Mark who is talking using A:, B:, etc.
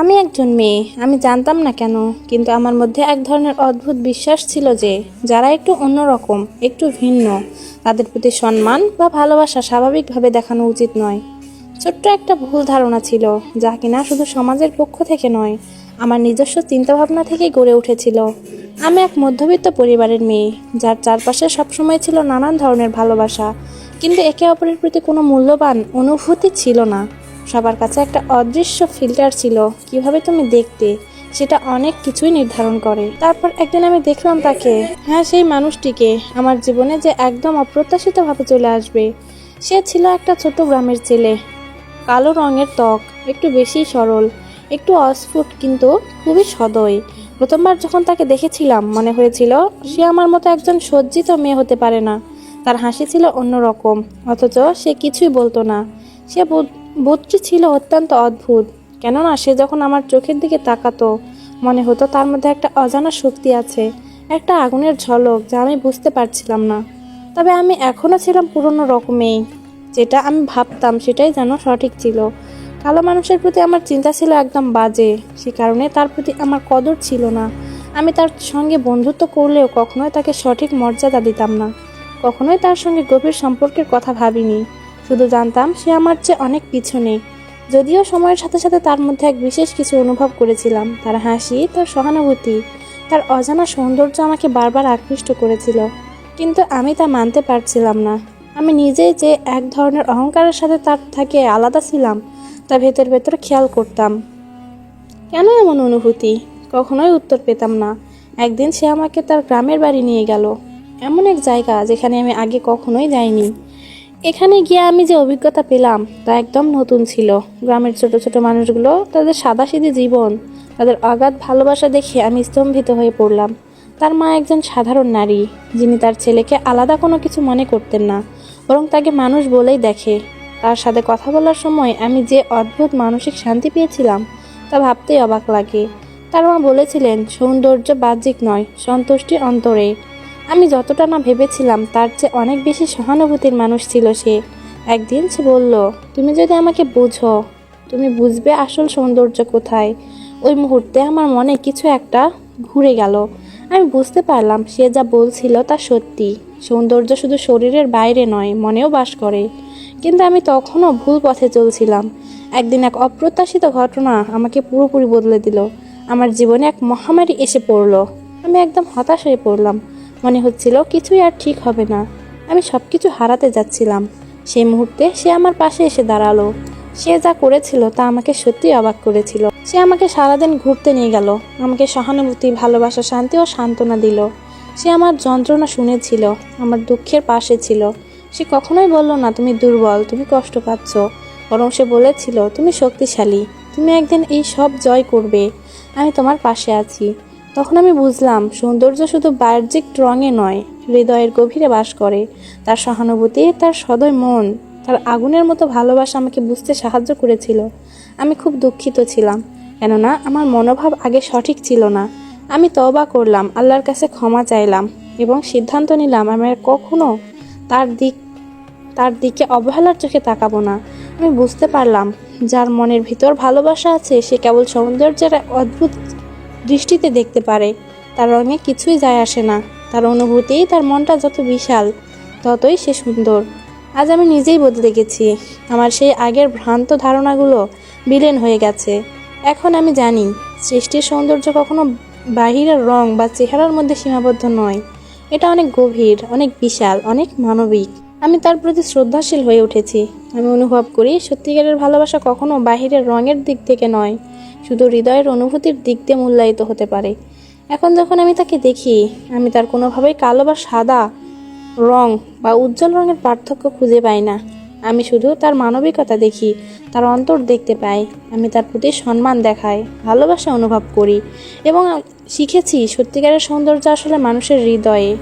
A: আমি একজন মেয়ে, আমি জানতাম না কেন, কিন্তু আমার মধ্যে এক ধরনের অদ্ভুত বিশ্বাস ছিল যে, যারা একটু অন্যরকম, একটু ভিন্ন, তাদের প্রতি সম্মান বা ভালোবাসা স্বাভাবিকভাবে দেখানো উচিত নয়। ছোট্ট একটা ভুল ধারণা ছিল, যা কিনা শুধু সমাজের পক্ষ থেকে নয়, আমার নিজস্ব চিন্তাভাবনা থেকেই গড়ে উঠেছিল। আমি এক মধ্যবিত্ত পরিবারের মেয়ে, যার চারপাশে সবসময় ছিল নানান ধরনের ভালোবাসা, কিন্তু একে অপরের প্রতি কোনো মূল্যবান অনুভূতি ছিল না। সবার কাছে একটা অদৃশ্য ফিল্টার ছিল, কীভাবে তুমি দেখতে, সেটা অনেক কিছুই নির্ধারণ করে। তারপর একদিন আমি দেখলাম তাকে হ্যাঁ সেই মানুষটিকে, আমার জীবনে যে একদম অপ্রত্যাশিতভাবে চলে আসবে, সে ছিল একটা ছোট গ্রামের ছেলে। কালো রঙের ত্বক, একটু বেশি সরল, একটু অস্ফুট কিন্তু খুবই সদয়। প্রথমবার যখন তাকে দেখেছিলাম, মনে হয়েছিল সে আমার মতো একজন সজ্জিত মেয়ে হতে পারে না। তার হাসি ছিল অন্যরকম, অথচ সে কিছুই বলতো না। সে বোধটি ছিল অত্যন্ত অদ্ভুত। কেননা সে যখন আমার চোখের দিকে তাকাতো, মনে হতো তার মধ্যে একটা অজানা শক্তি আছে, একটা আগুনের ঝলক যা আমি বুঝতে পারছিলাম না। তবে আমি এখনও ছিলাম পুরনো রকমেই। যেটা আমি ভাবতাম সেটাই যেন সঠিক ছিল। কালো মানুষের প্রতি আমার চিন্তা ছিল একদম বাজে। সে কারণে তার প্রতি আমার কদর ছিল না। আমি তার সঙ্গে বন্ধুত্ব করলেও কখনোই তাকে সঠিক মর্যাদা দিতাম না। কখনোই তার সঙ্গে গভীর সম্পর্কের কথা ভাবিনি। শুধু জানতাম সে আমার চেয়ে অনেক পিছনে। যদিও সময়ের সাথে সাথে তার মধ্যে এক বিশেষ কিছু অনুভব করেছিলাম। তার হাসি, তার সহানুভূতি, তার অজানা সৌন্দর্য আমাকে বারবার আকৃষ্ট করেছিল। কিন্তু আমি তা মানতে পারছিলাম না। আমি নিজেই যে এক ধরনের অহংকারের সাথে তার থেকে আলাদা ছিলাম, তা ভেতর ভেতর খেয়াল করতাম। কেন এমন অনুভূতি? কখনোই উত্তর পেতাম না। একদিন সে আমাকে তার গ্রামের বাড়ি নিয়ে গেল। এমন এক জায়গা যেখানে আমি আগে কখনোই যাইনি। এখানে গিয়ে আমি যে অভিজ্ঞতা পেলাম তা একদম নতুন ছিল। গ্রামের ছোট ছোট মানুষগুলো, তাদের সাদাসিধে জীবন, তাদের অগাধ ভালোবাসা দেখে আমি স্তম্ভিত হয়ে পড়লাম। তার মা একজন সাধারণ নারী, যিনি তার ছেলেকে আলাদা কোনো কিছু মনে করতেন না, বরং তাকে মানুষ বলেই দেখে। তার সাথে কথা বলার সময় আমি যে অদ্ভুত মানসিক শান্তি পেয়েছিলাম, তা ভাবতেই অবাক লাগে। তার মা বলেছিলেন, সৌন্দর্য বাহ্যিক নয়, সন্তুষ্টি অন্তরে। আমি যতটা না ভেবেছিলাম তার চেয়ে অনেক বেশি সহানুভূতির মানুষ ছিল সে। একদিন সে বলল, তুমি যদি আমাকে বুঝো, তুমি বুঝবে আসল সৌন্দর্য কোথায়? ওই মুহূর্তে আমার মনে কিছু একটা ঘুরে গেল। আমি বুঝতে পারলাম সে যা বলছিল তা সত্যি। সৌন্দর্য শুধু শরীরের বাইরে নয়, মনেও বাস করে। কিন্তু আমি তখনও ভুল পথে চলছিলাম। একদিন এক অপ্রত্যাশিত ঘটনা আমাকে পুরোপুরি বদলে দিল। আমার জীবনে এক মহামারী এসে পড়ল। আমি একদম হতাশ হয়ে পড়লাম। মনে হচ্ছিল কিছুই আর ঠিক হবে না। আমি সব কিছু হারাতে যাচ্ছিলাম। সেই মুহূর্তে সে আমার পাশে এসে দাঁড়াল। সে যা করেছিল তা আমাকে সত্যি অবাক করেছিল। সে আমাকে সারাদিন ঘুরতে নিয়ে গেল। আমাকে সহানুভূতি, ভালোবাসা, শান্তি ও সান্ত্বনা দিল। সে আমার যন্ত্রণা শুনেছিল, আমার দুঃখের পাশে ছিল। সে কখনোই বলল না, তুমি দুর্বল, তুমি কষ্ট পাচ্ছ। বরং সে বলেছিল, তুমি শক্তিশালী, তুমি একদিন এই সব জয় করবে। আমি তোমার পাশে আছি। তখন আমি বুঝলাম, সৌন্দর্য শুধু বাহ্যিক রঙে নয়, হৃদয়ের গভীরে বাস করে। তার সহানুভূতি, তার সদয় মন, তার আগুনের মতো ভালোবাসা আমাকে বুঝতে সাহায্য করেছিল। আমি খুব দুঃখিত ছিলাম, কেননা আমার মনোভাব আগে সঠিক ছিল না। আমি তবা করলাম, আল্লাহর কাছে ক্ষমা চাইলাম এবং সিদ্ধান্ত নিলাম, আমি আর কখনো তার দিক, তার দিকে অবহেলার চোখে তাকাবো না। আমি বুঝতে পারলাম, যার মনের ভিতর ভালোবাসা আছে, সে কেবল সৌন্দর্যের অদ্ভুত দৃষ্টিতে দেখতে পারে। তার রঙে কিছুই যায় আসে না। তার অনুভূতি তার মনটা যত বিশাল, ততই সে সুন্দর। আজ আমি নিজেই বদলে গেছি। আমার সেই আগের ভ্রান্ত ধারণাগুলো বিলীন হয়ে গেছে। এখন আমি জানি, সৃষ্টির সৌন্দর্য কখনো বাহিরের রং বা চেহারার মধ্যে সীমাবদ্ধ নয়। এটা অনেক গভীর, অনেক বিশাল, অনেক মানবিক। আমি তার প্রতি শ্রদ্ধাশীল হয়ে উঠেছি। আমি অনুভব করি, সত্যিকারের ভালোবাসা কখনো বাহিরের রঙের দিক থেকে নয়। শুধু হৃদয়ের অনুভূতির দিক দিয়ে মূল্যায়িত হতে পারে। এখন যখন আমি তাকে দেখি, আমি তার কোনোভাবেই কালো বা সাদা রং বা উজ্জ্বল রঙের পার্থক্য খুঁজে পাই না। আমি শুধু তার মানবিকতা দেখি, তার অন্তর দেখতে পাই। আমি তার প্রতি সম্মান দেখাই, ভালোবাসা অনুভব করি এবং শিখেছি সত্যিকারের সৌন্দর্য আসলে মানুষের হৃদয়ে।